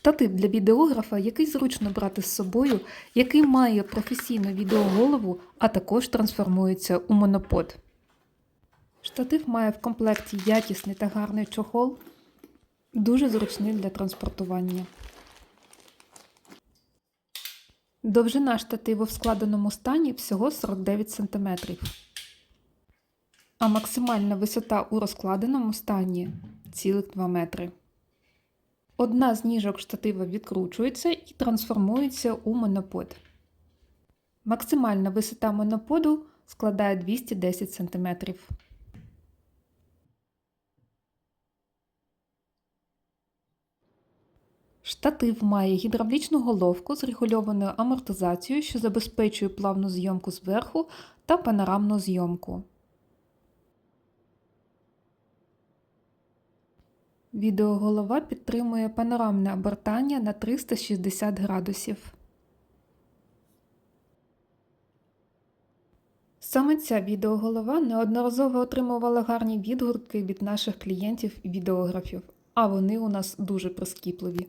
Штатив для відеографа, який зручно брати з собою, який має професійну відеоголову, а також трансформується у монопод. Штатив має в комплекті якісний та гарний чохол, дуже зручний для транспортування. Довжина штативу в складеному стані всього 49 см, а максимальна висота у розкладеному стані цілих 2 метри. Одна з ніжок штатива відкручується і трансформується у монопод. Максимальна висота моноподу складає 210 см. Штатив має гідравлічну головку з регульованою амортизацією, що забезпечує плавну зйомку зверху та панорамну зйомку. Відеоголова підтримує панорамне обертання на 360 градусів. Саме ця відеоголова неодноразово отримувала гарні відгуки від наших клієнтів і відеографів, а вони у нас дуже прискіпливі.